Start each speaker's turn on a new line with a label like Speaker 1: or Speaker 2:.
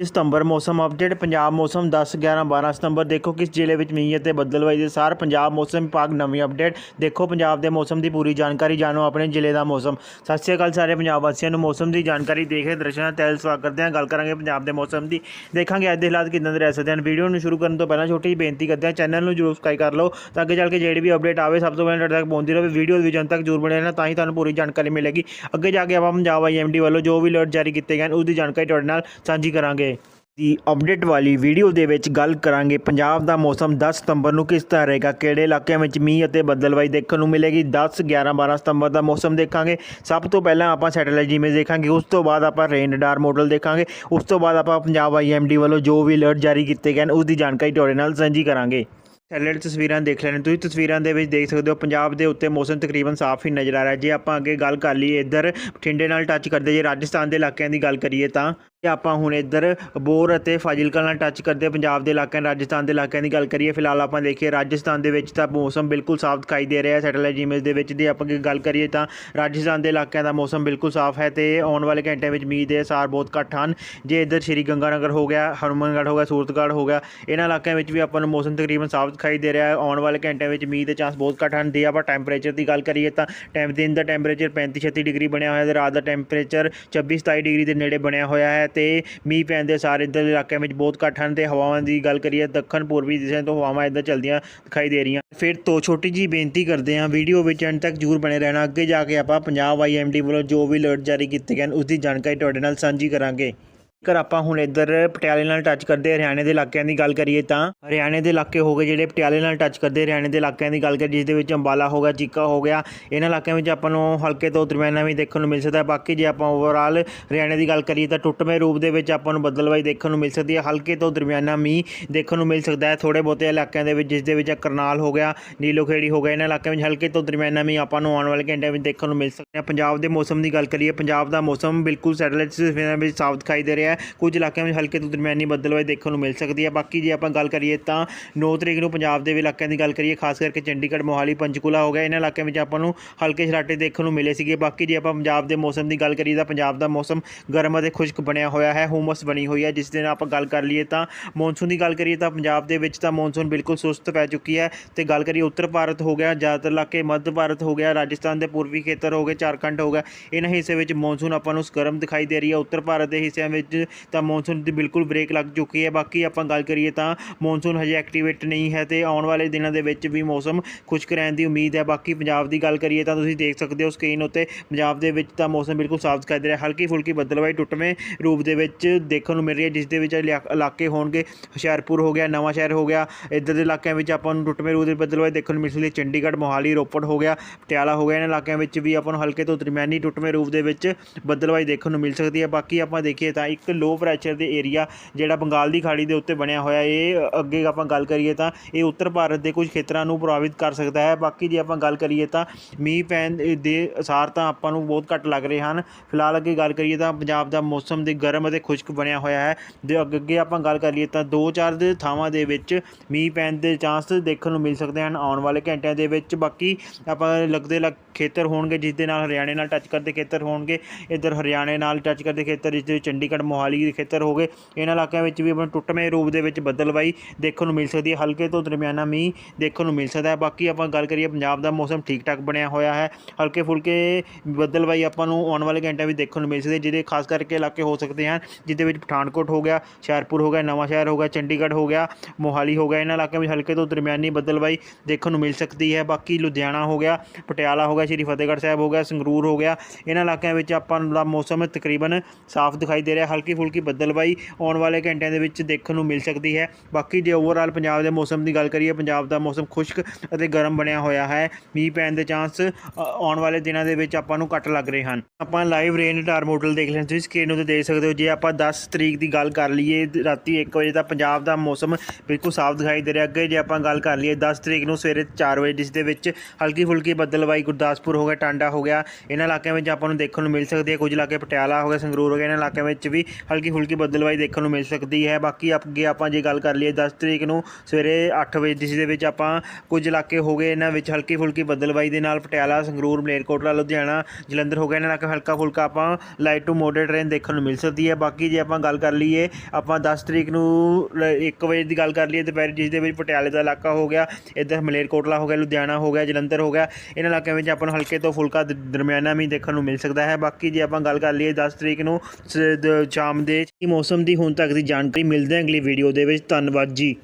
Speaker 1: ਸਤੰਬਰ ਮੌਸਮ ਅਪਡੇਟ, ਪੰਜਾਬ ਮੌਸਮ 10 11 12 ਸਤੰਬਰ। ਦੇਖੋ ਕਿਸ ਜ਼ਿਲ੍ਹੇ ਵਿੱਚ ਮੀਂਹ ਅਤੇ ਬੱਦਲਵਾਈ ਦੇ ਸਾਰ ਪੰਜਾਬ ਮੌਸਮ ਵਿਭਾਗ ਨਵੀਂ ਅਪਡੇਟ। ਦੇਖੋ ਪੰਜਾਬ ਦੇ ਮੌਸਮ ਦੀ ਪੂਰੀ ਜਾਣਕਾਰੀ, ਜਾਣੋ ਆਪਣੇ ਜ਼ਿਲ੍ਹੇ ਦਾ ਮੌਸਮ। ਸਤਿ ਸ਼੍ਰੀ ਅਕਾਲ ਸਾਰੇ ਪੰਜਾਬ ਵਾਸੀਆਂ ਨੂੰ। ਮੌਸਮ ਦੀ ਜਾਣਕਾਰੀ ਦੇਖ ਰਹੇ ਦਰਸ਼ਨਾਂ ਤਹਿਲ ਸਵਾਗਤ ਕਰਦੇ ਹਾਂ। ਗੱਲ ਕਰਾਂਗੇ ਪੰਜਾਬ ਦੇ ਮੌਸਮ ਦੀ। ਦੇਖਾਂਗੇ ਅੱਜ ਦੇ ਹਾਲਾਤ ਕਿਦਾਂ ਦੇ ਰਹਿ ਸਕਦੇ ਹਨ। ਵੀਡੀਓ ਨੂੰ ਸ਼ੁਰੂ ਕਰਨ ਤੋਂ ਪਹਿਲਾਂ ਛੋਟੀ ਜਿਹੀ ਬੇਨਤੀ ਕਰਦੇ ਹਾਂ। ਚੈਨਲ ਨੂੰ ਜਰੂਰ ਸਬਸਕ੍ਰਾਈਬ ਕਰ ਲਓ ਤਾਂ ਅੱਗੇ ਚੱਲ ਕੇ ਜਿਹੜੀ ਵੀ ਅਪਡੇਟ ਆਵੇ, ਸਭ ਤੋਂ ਪਹਿਲਾਂ ਤੁਹਾਡੇ ਤੱਕ ਪਹੁੰਚਦੀ ਰਹੇ। ਵੀਡੀਓ ਦੇ ਵਿੱਚ ਤੱਕ ਜਰੂਰ ਬਣੇ ਰਹਿਣਾ ਤਾਂ ਹੀ ਤੁਹਾਨੂੰ ਪੂਰੀ ਜਾਣਕਾਰੀ ਮਿਲੇਗੀ। ਅੱਗੇ ਜਾ ਕੇ ਆਪਾਂ ਪੰਜਾਬ ਆਈਐਮਡੀ ਵੱਲੋਂ ਜੋ ਵੀ ਅਲਰਟ ਜਾਰੀ ਕੀਤੇ ਗਏ ਹਨ, ਉਸ ਦੀ ਜਾਣਕਾਰੀ ਤੁਹਾਡੇ ਨਾਲ ਸਾਂਝੀ ਕਰਾਂਗੇ। ਦੀ ਅਪਡੇਟ ਵਾਲੀ ਵੀਡੀਓ ਦੇ ਵਿੱਚ ਗੱਲ ਕਰਾਂਗੇ। ਪੰਜਾਬ ਦਾ ਮੌਸਮ 10 ਸਤੰਬਰ ਨੂੰ ਕਿਸ ਤਰ੍ਹਾਂ ਰਹੇਗਾ? ਕਿਹੜੇ ਇਲਾਕਿਆਂ ਵਿੱਚ ਮੀਂਹ ਅਤੇ ਬੱਦਲਵਾਈ ਦੇਖਣ ਨੂੰ ਮਿਲੇਗੀ? 10 11 12 ਸਤੰਬਰ ਦਾ ਮੌਸਮ ਦੇਖਾਂਗੇ। ਸਭ ਤੋਂ ਪਹਿਲਾਂ ਆਪਾਂ ਸੈਟੇਲਾਈਟ ਇਮੇਜ ਦੇਖਾਂਗੇ। ਉਸ ਤੋਂ ਬਾਅਦ ਆਪਾਂ ਰੇਨ ਰਡਾਰ ਮਾਡਲ ਦੇਖਾਂਗੇ। ਉਸ ਤੋਂ ਬਾਅਦ ਆਪਾਂ ਪੰਜਾਬ ਆਈਐਮਡੀ ਵੱਲੋਂ ਜੋ ਵੀ ਅਲਰਟ ਜਾਰੀ ਕੀਤੇ ਗਏ ਹਨ, ਉਸ ਦੀ ਜਾਣਕਾਰੀ ਤੁਹਾਡੇ ਨਾਲ ਸਾਂਝੀ ਕਰਾਂਗੇ। ਸੈਟੇਲਾਈਟ ਤਸਵੀਰਾਂ ਦੇਖ ਲੈਣੇ ਤੁਸੀਂ ਤਸਵੀਰਾਂ ਦੇ ਵਿੱਚ ਦੇਖ ਸਕਦੇ ਹੋ, ਪੰਜਾਬ ਦੇ ਉੱਤੇ ਮੌਸਮ ਤਕਰੀਬਨ ਸਾਫ਼ ਹੀ ਨਜ਼ਰ ਆ ਰਿਹਾ ਜੇ ਆਪਾਂ ਅੱਗੇ ਗੱਲ ਕਰ ਲਈਏ, ਇੱਧਰ ਬਠਿੰਡੇ ਨਾਲ ਟੱਚ ਕਰਦੇ, ਜੇ ਰਾਜਸਥਾਨ ਦੇ ਇਲਾਕਿਆਂ ਦੀ ਗੱਲ ਕਰੀਏ ਤਾਂ ਤੇ ਆਪਾਂ ਹੁਣ ਇੱਧਰ ਬੋਰ ਅਤੇ ਫਾਜ਼ਿਲਕਾ ਨਾਲ ਟੱਚ ਕਰਦੇ ਪੰਜਾਬ ਦੇ ਇਲਾਕਿਆਂ ਰਾਜਸਥਾਨ ਦੇ ਇਲਾਕਿਆਂ ਦੀ ਗੱਲ ਕਰੀਏ, ਫਿਲਹਾਲ ਆਪਾਂ ਦੇਖੀਏ ਰਾਜਸਥਾਨ ਦੇ ਵਿੱਚ ਤਾਂ ਮੌਸਮ ਬਿਲਕੁਲ ਸਾਫ਼ ਦਿਖਾਈ ਦੇ ਰਿਹਾ ਹੈ ਸੈਟੇਲਾਈਟ ਇਮੇਜ ਦੇ ਵਿੱਚ ਜੇ ਆਪਾਂ ਗੱਲ ਕਰੀਏ ਤਾਂ ਰਾਜਸਥਾਨ ਦੇ ਇਲਾਕਿਆਂ ਦਾ ਮੌਸਮ ਬਿਲਕੁਲ ਸਾਫ਼ ਹੈ ਤੇ ਆਉਣ ਵਾਲੇ ਘੰਟਿਆਂ ਵਿੱਚ ਮੀਂਹ ਦੇ ਅਸਾਰ ਬਹੁਤ ਘੱਟ ਹਨ। ਜੇ ਇੱਧਰ ਸ਼੍ਰੀ ਗੰਗਾਨਗਰ ਹੋ ਗਿਆ, ਹਨੂੰਮਾਨਗੜ੍ਹ ਹੋ ਗਿਆ, ਸੂਰਤਗੜ੍ਹ ਹੋ ਗਿਆ, ਇਹਨਾਂ ਇਲਾਕਿਆਂ ਵਿੱਚ ਵੀ ਆਪਾਂ ਨੂੰ ਮੌਸਮ ਤਕਰੀਬਨ ਸਾਫ਼ ਦਿਖਾਈ ਦੇ ਰਿਹਾ ਹੈ। ਆਉਣ ਵਾਲੇ ਘੰਟਿਆਂ ਵਿੱਚ ਮੀਂਹ ਦੇ ਚਾਂਸ ਬਹੁਤ ਘੱਟ ਹਨ। ਜੇ ਆਪਾਂ ਟੈਂਪਰੇਚਰ ਦੀ ਗੱਲ ਕਰੀਏ ਤਾਂ ਟੈਂਪ ਦਿਨ ਦਾ ਟੈਂਪਰੇਚਰ 35 36 ਡਿਗਰੀ ਬਣਿਆ ਹੋਇਆ ਹੈ ਤੇ ਰਾਤ ਦਾ ਟੈਂਪਰੇਚਰ 26 27 ਡਿਗਰੀ ਦੇ ਨੇੜੇ ਬਣਿਆ ਹੋਇਆ ਹੈ ਤੇ ਮੀਂਹ ਪੈਣ ਦੇ ਸਾਰੇ ਇੱਧਰ ਇਲਾਕਿਆਂ ਵਿੱਚ ਬਹੁਤ ਘੱਟ ਹਨ ਤੇ ਹਵਾਵਾਂ ਦੀ ਗੱਲ ਕਰੀਏ ਦੱਖਣ ਪੂਰਬੀ ਦਿਸ਼ਾ ਤੋਂ ਹਵਾਵਾਂ ਇੱਧਰ ਚਲਦੀਆਂ ਦਿਖਾਈ ਦੇ ਰਹੀਆਂ ਫਿਰ ਤੋਂ ਛੋਟੀ ਜੀ ਬੇਨਤੀ ਕਰਦੇ ਹਾਂ, ਵੀਡੀਓ ਵਿੱਚ ਅੰਤ ਤੱਕ ਜਰੂਰ ਬਣੇ ਰਹਿਣਾ। ਅੱਗੇ ਜਾ ਕੇ ਆਪਾਂ ਪੰਜਾਬ ਆਈਐਮਡੀ ਵੱਲੋਂ ਜੋ ਵੀ ਅਲਰਟ ਜਾਰੀ ਕੀਤੇ ਗਏ ਹਨ ਉਸ ਦੀ ਜਾਣਕਾਰੀ ਤੁਹਾਡੇ ਨਾਲ ਸਾਂਝੀ ਕਰਾਂਗੇ। ਜੇਕਰ ਆਪਾਂ ਹੁਣ ਇੱਧਰ ਪਟਿਆਲੇ ਨਾਲ ਟੱਚ ਕਰਦੇ ਹਰਿਆਣੇ ਦੇ ਇਲਾਕਿਆਂ ਦੀ ਗੱਲ ਕਰੀਏ ਤਾਂ ਹਰਿਆਣੇ ਦੇ ਇਲਾਕੇ ਹੋ ਗਏ ਜਿਹੜੇ ਪਟਿਆਲੇ ਨਾਲ ਟੱਚ ਕਰਦੇ, ਹਰਿਆਣੇ ਦੇ ਇਲਾਕਿਆਂ ਦੀ ਗੱਲ ਕਰੀਏ, ਜਿਸ ਦੇ ਵਿੱਚ ਅੰਬਾਲਾ ਹੋ ਗਿਆ, ਚੀਕਾ ਹੋ ਗਿਆ, ਇਹਨਾਂ ਇਲਾਕਿਆਂ ਵਿੱਚ ਆਪਾਂ ਨੂੰ ਹਲਕੇ ਤੋਂ ਦਰਮਿਆਨਾ ਵੀ ਦੇਖਣ ਨੂੰ ਮਿਲ ਸਕਦਾ ਹੈ। ਬਾਕੀ ਜੇ ਆਪਾਂ ਓਵਰਆਲ ਹਰਿਆਣੇ ਦੀ ਗੱਲ ਕਰੀਏ ਤਾਂ ਟੁੱਟਵੇਂ ਰੂਪ ਦੇ ਵਿੱਚ ਆਪਾਂ ਨੂੰ ਬੱਦਲਵਾਈ ਦੇਖਣ ਨੂੰ ਮਿਲ ਸਕਦੀ ਹੈ, ਹਲਕੇ ਤੋਂ ਦਰਮਿਆਨਾ ਮੀਂਹ ਦੇਖਣ ਨੂੰ ਮਿਲ ਸਕਦਾ ਹੈ। ਥੋੜੇ ਬਹੁਤੇ ਇਲਾਕਿਆਂ ਦੇ ਵਿੱਚ, ਜਿਸ ਦੇ ਵਿੱਚ ਕਰਨਾਲ ਹੋ ਗਿਆ, ਨੀਲੋਖੇੜੀ ਹੋ ਗਿਆ, ਇਹਨਾਂ ਇਲਾਕਿਆਂ ਵਿੱਚ ਹਲਕੇ ਤੋਂ ਦਰਮਿਆਨਾ ਮੀਂਹ ਆਪਾਂ ਨੂੰ ਆਉਣ ਵਾਲੇ ਘੰਟਿਆਂ ਵਿੱਚ ਦੇਖਣ ਨੂੰ ਮਿਲ ਸਕਦਾ ਹੈ। ਪੰਜਾਬ ਦੇ ਮੌਸਮ ਦੀ ਗੱਲ ਕਰੀਏ, ਪੰਜਾਬ ਦਾ ਮੌਸਮ ਬਿਲਕੁਲ ਸੈਟਲਾਈਟ ਸਿਸਟਮ ਵਿੱਚ ਸਾਫ਼ ਦਿਖਾਈ ਦੇ ਰਿਹਾ ਹੈ। ਕੁਝ ਇਲਾਕਿਆਂ ਵਿੱਚ ਹਲਕੇ ਤੋਂ ਦਰਮਿਆਨੀ ਬੱਦਲਵਾਈ ਦੇਖਣ ਨੂੰ ਮਿਲ ਸਕਦੀ ਹੈ। ਬਾਕੀ ਜੇ ਆਪਾਂ ਗੱਲ ਕਰੀਏ ਤਾਂ 9 ਤਰੀਕ ਨੂੰ ਪੰਜਾਬ ਦੇ ਇਲਾਕਿਆਂ ਦੀ ਗੱਲ ਕਰੀਏ, ਖਾਸ ਕਰਕੇ ਚੰਡੀਗੜ੍ਹ, ਮੋਹਾਲੀ, ਪੰਚਕੂਲਾ ਹੋ ਗਿਆ। ਇਹਨਾਂ ਇਲਾਕਿਆਂ ਵਿੱਚ ਆਪਾਂ ਨੂੰ ਹਲਕੇ ਛਰਾਟੇ ਦੇਖਣ ਨੂੰ ਮਿਲੇ ਸੀਗੇ। ਬਾਕੀ ਜੇ ਆਪਾਂ ਪੰਜਾਬ ਦੇ ਮੌਸਮ ਦੀ ਗੱਲ ਕਰੀਏ ਤਾਂ ਪੰਜਾਬ ਦਾ ਮੌਸਮ ਗਰਮ ਅਤੇ ਖੁਸ਼ਕ ਬਣਿਆ ਹੋਇਆ ਹੈ, ਹੁਮਸ ਬਣੀ ਹੋਈ ਹੈ। ਜਿਸ ਦੇ ਨਾਲ ਆਪਾਂ ਗੱਲ ਕਰ ਲਈਏ ਤਾਂ ਮੌਨਸੂਨ ਦੀ ਗੱਲ ਕਰੀਏ ਤਾਂ ਪੰਜਾਬ ਦੇ ਵਿੱਚ ਤਾਂ ਮੌਨਸੂਨ ਬਿਲਕੁਲ ਸੁਸਤ ਪੈ ਚੁੱਕੀ ਹੈ। ਤੇ ਗੱਲ ਕਰੀਏ ਉੱਤਰ ਭਾਰਤ ਹੋ ਗਿਆ, ਜ਼ਿਆਦਾਤਰ ਇਲਾਕੇ ਮੱਧ ਭਾਰਤ ਹੋ ਗਿਆ, ਰਾਜਸਥਾਨ ਦੇ ਪੂਰਬੀ ਖੇਤਰ ਹੋ ਗਏ, ਝਾਰਖੰਡ ਹੋ ਗਿਆ। ਇਹਨਾਂ ਹਿੱਸੇ ਵਿੱਚ ਮੌਨਸੂਨ ਆਪਾਂ ਨੂੰ ਗਰਮ ਦਿਖਾਈ ਦੇ ਰਹੀ ਹੈ। ਉੱਤਰ ਭਾਰਤ ਦੇ ਹਿੱਸਿਆਂ ਵਿੱਚ ਤਾਂ ਮੌਨਸੂਨ ਦੀ ਬਿਲਕੁਲ ਬ੍ਰੇਕ ਲੱਗ ਚੁੱਕੀ ਹੈ। ਬਾਕੀ ਆਪਾਂ ਗੱਲ ਕਰੀਏ ਤਾਂ ਮੌਨਸੂਨ ਹਜੇ ਐਕਟੀਵੇਟ ਨਹੀਂ ਹੈ ਤੇ ਆਉਣ ਵਾਲੇ ਦਿਨਾਂ ਦੇ ਵਿੱਚ ਵੀ ਮੌਸਮ ਖੁਸ਼ਕ ਰਹਿਣ ਦੀ ਉਮੀਦ ਹੈ। ਬਾਕੀ ਪੰਜਾਬ ਦੀ ਗੱਲ ਕਰੀਏ ਤਾਂ ਤੁਸੀਂ ਦੇਖ ਸਕਦੇ ਹੋ ਸਕਰੀਨ ਉੱਤੇ ਪੰਜਾਬ ਦੇ ਵਿੱਚ ਤਾਂ ਮੌਸਮ ਬਿਲਕੁਲ ਸਾਫ਼ ਦਿਖਾਈ ਦੇ ਰਿਹਾ। ਹਲਕੀ ਫੁਲਕੀ ਬੱਦਲਵਾਈ ਟੁੱਟਵੇਂ ਰੂਪ ਦੇ ਵਿੱਚ ਦੇਖਣ ਨੂੰ ਮਿਲ ਰਹੀ ਹੈ, ਜਿਸ ਦੇ ਵਿੱਚ ਇਲਾ- ਇਲਾਕੇ ਹੋਣਗੇ। ਹੁਸ਼ਿਆਰਪੁਰ ਹੋ ਗਿਆ, ਨਵਾਂ ਸ਼ਹਿਰ ਹੋ ਗਿਆ। ਇੱਧਰ ਦੇ ਇਲਾਕਿਆਂ ਵਿੱਚ ਆਪਾਂ ਨੂੰ ਟੁੱਟਵੇਂ ਰੂਪ ਦੇ ਬੱਦਲਵਾਈ ਦੇਖਣ ਨੂੰ ਮਿਲ ਸਕਦੀ। ਹੈ ਚੰਡੀਗੜ੍ਹ, ਮੋਹਾਲੀ, ਰੋਪੜ ਹੋ ਗਿਆ, ਪਟਿਆਲਾ ਹੋ ਗਿਆ। ਇਹਨਾਂ ਇਲਾਕਿਆਂ ਵਿੱਚ ਵੀ ਆਪਾਂ ਨੂੰ ਹਲਕੇ ਤੋਂ ਦਰਮਿਆਨੀ ਟੁੱਟਵੇਂ ਰੂਪ ਦੇ ਵਿੱਚ ਬੱਦਲਵਾਈ ਦੇਖਣ ਨੂੰ ਮਿਲ ਸਕਦੀ ਹੈ। ਬਾਕੀ ਆਪਾਂ ਦੇਖੀਏ ਤਾਂ ਇੱਕ ਲੋ ਪ੍ਰੈਸ਼ਰ ਦੇ ਏਰੀਆ ਜਿਹੜਾ ਬੰਗਾਲ ਦੀ ਖਾੜੀ ਦੇ ਉੱਤੇ ਬਣਿਆ ਹੋਇਆ, ਇਹ ਅੱਗੇ ਆਪਾਂ ਗੱਲ ਕਰੀਏ ਤਾਂ ਇਹ ਉੱਤਰ ਭਾਰਤ ਦੇ ਕੁਝ ਖੇਤਰਾਂ ਨੂੰ ਪ੍ਰਭਾਵਿਤ ਕਰ ਸਕਦਾ ਹੈ। ਬਾਕੀ ਜੇ ਆਪਾਂ ਗੱਲ ਕਰੀਏ ਤਾਂ ਮੀਂਹ ਪੈਣ ਦੇ ਅਸਾਰ ਤਾਂ ਆਪਾਂ ਨੂੰ ਬਹੁਤ ਘੱਟ ਲੱਗ ਰਹੇ ਹਨ। ਫਿਲਹਾਲ ਅੱਗੇ ਗੱਲ ਕਰੀਏ ਤਾਂ ਪੰਜਾਬ ਦਾ ਮੌਸਮ ਦੇ ਗਰਮ ਅਤੇ ਖੁਸ਼ਕ ਬਣਿਆ ਹੋਇਆ ਹੈ। ਜੇ ਅੱਗੇ ਆਪਾਂ ਗੱਲ ਕਰੀਏ ਤਾਂ ਦੋ ਚਾਰ ਦੇ ਥਾਵਾਂ ਦੇ ਵਿੱਚ ਮੀਂਹ ਪੈਣ ਦੇ ਚਾਂਸ ਦੇਖਣ ਨੂੰ ਮਿਲ ਸਕਦੇ ਹਨ ਆਉਣ ਵਾਲੇ ਘੰਟਿਆਂ ਦੇ ਵਿੱਚ। ਬਾਕੀ ਆਪਾਂ ਲੱਗਦੇ ਲੱਗ ਖੇਤਰ ਹੋਣਗੇ ਜਿਸ ਦੇ ਨਾਲ ਹਰਿਆਣੇ ਨਾਲ ਟੱਚ ਕਰਦੇ ਖੇਤਰ ਹੋਣਗੇ। ਇੱਧਰ ਹਰਿਆਣੇ ਨਾਲ ਟੱਚ ਕਰਦੇ ਖੇਤਰ, ਜਿਸ ਦੇ ਚੰਡੀਗੜ੍ਹ ਮੋਹਾਲੀ ਦੇ ਖੇਤਰ ਹੋ ਗਏ। ਇਹਨਾਂ ਇਲਾਕਿਆਂ ਵਿੱਚ ਵੀ ਆਪਾਂ ਨੂੰ ਟੁੱਟਵੇਂ ਰੂਪ ਦੇ ਵਿੱਚ ਬੱਦਲਵਾਈ ਦੇਖਣ ਨੂੰ ਮਿਲ ਸਕਦੀ ਹੈ। ਹਲਕੇ ਤੋਂ ਦਰਮਿਆਨਾ ਮੀਂਹ ਦੇਖਣ ਨੂੰ ਮਿਲ ਸਕਦਾ ਹੈ। ਬਾਕੀ ਆਪਾਂ ਗੱਲ ਕਰੀਏ, ਪੰਜਾਬ ਦਾ ਮੌਸਮ ਠੀਕ ਠਾਕ ਬਣਿਆ ਹੋਇਆ ਹੈ। ਹਲਕੇ ਫੁਲਕੇ ਬੱਦਲਵਾਈ ਆਪਾਂ ਨੂੰ ਆਉਣ ਵਾਲੇ ਘੰਟਿਆਂ ਵਿੱਚ ਦੇਖਣ ਨੂੰ ਮਿਲ ਸਕਦੀ ਹੈ, ਜਿਹਦੇ ਖਾਸ ਕਰਕੇ ਇਲਾਕੇ ਹੋ ਸਕਦੇ ਹਨ, ਜਿਹਦੇ ਵਿੱਚ ਪਠਾਨਕੋਟ ਹੋ ਗਿਆ, ਹੁਸ਼ਿਆਰਪੁਰ ਹੋ ਗਿਆ, ਨਵਾਂ ਸ਼ਹਿਰ ਹੋ ਗਿਆ, ਚੰਡੀਗੜ੍ਹ ਹੋ ਗਿਆ, ਮੋਹਾਲੀ ਹੋ ਗਿਆ। ਇਹਨਾਂ ਇਲਾਕਿਆਂ ਵਿੱਚ ਹਲਕੇ ਤੋਂ ਦਰਮਿਆਨੀ ਬੱਦਲਵਾਈ ਦੇਖਣ ਨੂੰ ਮਿਲ ਸਕਦੀ ਹੈ। ਬਾਕੀ ਲੁਧਿਆਣਾ ਹੋ ਗਿਆ, ਪਟਿਆਲਾ ਹੋ ਗਿਆ, ਸ਼੍ਰੀ ਫਤਿਹਗੜ੍ਹ ਸਾਹਿਬ ਹੋ ਗਿਆ, ਸੰਗਰੂਰ ਹੋ ਗਿਆ। ਇਹਨਾਂ ਇਲਾਕਿਆਂ ਵਿੱਚ ਆਪਾਂ ਦਾ ਮੌਸਮ ਤਕਰੀਬਨ ਸਾਫ਼ ਦਿਖਾਈ ਦੇ ਰਿਹਾ। ਹਲਕੀ ਹਲਕੀ ਫੁਲਕੀ ਬੱਦਲਵਾਈ ਆਉਣ ਵਾਲੇ ਘੰਟਿਆਂ ਦੇ ਵਿੱਚ ਦੇਖਣ ਨੂੰ ਮਿਲ ਸਕਦੀ ਹੈ। ਬਾਕੀ ਜੇ ਓਵਰਆਲ ਪੰਜਾਬ ਦੇ ਮੌਸਮ ਦੀ ਗੱਲ ਕਰੀਏ, ਪੰਜਾਬ ਦਾ ਮੌਸਮ ਖੁਸ਼ਕ ਅਤੇ ਗਰਮ ਬਣਿਆ ਹੋਇਆ ਹੈ। ਮੀਂਹ ਪੈਣ ਦੇ ਚਾਂਸ ਆਉਣ ਵਾਲੇ ਦਿਨਾਂ ਦੇ ਵਿੱਚ ਆਪਾਂ ਨੂੰ ਘੱਟ ਲੱਗ ਰਹੇ ਹਨ। ਆਪਾਂ ਲਾਈਵ ਰੇਨ ਡਾਰ ਮਾਡਲ ਦੇਖ ਲੈਂਦੇ ਤੁਸੀਂ ਸਕਰੀਨ ਉੱਤੇ ਦੇਖ ਸਕਦੇ ਹੋ। ਜੇ ਆਪਾਂ 10 ਤਰੀਕ ਦੀ ਗੱਲ ਕਰ ਲਈਏ, ਰਾਤੀ 1 ਵਜੇ ਦਾ ਪੰਜਾਬ ਦਾ ਮੌਸਮ ਬਿਲਕੁਲ ਸਾਫ਼ ਦਿਖਾਈ ਦੇ ਰਿਹਾ। ਅੱਗੇ ਜੇ ਆਪਾਂ ਗੱਲ ਕਰ ਲਈਏ 10 ਤਰੀਕ ਨੂੰ ਸਵੇਰੇ 4 ਵਜੇ ਜਿਸ ਦੇ ਵਿੱਚ ਹਲਕੀ ਫੁਲਕੀ ਬੱਦਲਵਾਈ ਗੁਰਦਾਸਪੁਰ ਹੋ ਗਿਆ, ਟਾਂਡਾ ਹੋ ਗਿਆ। ਇਹਨਾਂ ਇਲਾਕਿਆਂ ਵਿੱਚ ਆਪਾਂ ਨੂੰ ਦੇਖਣ ਨੂੰ ਮਿਲ ਸਕਦੀ ਹੈ। ਕੁਝ ਇਲਾਕੇ ਪਟਿਆਲਾ ਹੋ ਗਿਆ, ਸੰਗਰੂਰ ਹੋ ਗਿਆ, ਇਹਨਾਂ ਇਲਾਕਿਆਂ ਵਿੱਚ ਵੀ ਹਲਕੀ ਫੁਲਕੀ ਬੱਦਲਵਾਈ ਦੇਖਣ ਨੂੰ ਮਿਲ ਸਕਦੀ ਹੈ। ਬਾਕੀ ਅੱਗੇ ਆਪਾਂ ਜੇ ਗੱਲ ਕਰ ਲਈਏ 10 ਤਰੀਕ ਨੂੰ ਸਵੇਰੇ 8 ਵਜੇ ਜਿਸ ਦੇ ਵਿੱਚ ਆਪਾਂ ਕੁਝ ਇਲਾਕੇ ਹੋ ਗਏ, ਇਹਨਾਂ ਵਿੱਚ ਹਲਕੀ ਫੁਲਕੀ ਬੱਦਲਵਾਈ ਦੇ ਨਾਲ ਪਟਿਆਲਾ, ਸੰਗਰੂਰ, ਮਲੇਰਕੋਟਲਾ, ਲੁਧਿਆਣਾ, ਜਲੰਧਰ ਹੋ ਗਿਆ ਇਹਨਾਂ ਇਲਾਕੇ ਹਲਕਾ ਫੁਲਕਾ ਆਪਾਂ ਲਾਈਟ ਟੂ ਮੋਡਰੇਟ ਰੇਨ ਦੇਖਣ ਨੂੰ ਮਿਲ ਸਕਦੀ ਹੈ। ਬਾਕੀ ਜੇ ਆਪਾਂ ਗੱਲ ਕਰ ਲਈਏ, ਆਪਾਂ 10 ਤਰੀਕ ਨੂੰ 1 ਵਜੇ ਦੀ ਗੱਲ ਕਰ ਲਈਏ, ਦੁਪਹਿਰ ਜਿਸ ਦੇ ਵਿੱਚ ਪਟਿਆਲੇ ਦਾ ਇਲਾਕਾ ਹੋ ਗਿਆ, ਇੱਧਰ ਮਲੇਰਕੋਟਲਾ ਹੋ ਗਿਆ, ਲੁਧਿਆਣਾ ਹੋ ਗਿਆ, ਜਲੰਧਰ ਹੋ ਗਿਆ, ਇਹਨਾਂ ਇਲਾਕਿਆਂ ਵਿੱਚ ਆਪਾਂ ਨੂੰ ਹਲਕੇ ਤੋਂ ਫੁਲਕਾ ਦਰਮਿਆਨਾ ਵੀ ਦੇਖਣ ਨੂੰ ਮਿਲ ਸਕਦਾ ਹੈ। ਬਾਕੀ ਜੇ ਆਪਾਂ ਗੱਲ ਕਰ ਲਈਏ 10 ਤਰੀਕ ਨੂੰ ਸ- ਸ਼ਾਮ ਦੇ ਮੌਸਮ ਦੀ ਹੁਣ ਤੱਕ ਦੀ ਜਾਣਕਾਰੀ ਮਿਲਦੇ ਹਾਂ ਅਗਲੀ ਵੀਡੀਓ ਦੇ ਵਿੱਚ। ਧੰਨਵਾਦ ਜੀ।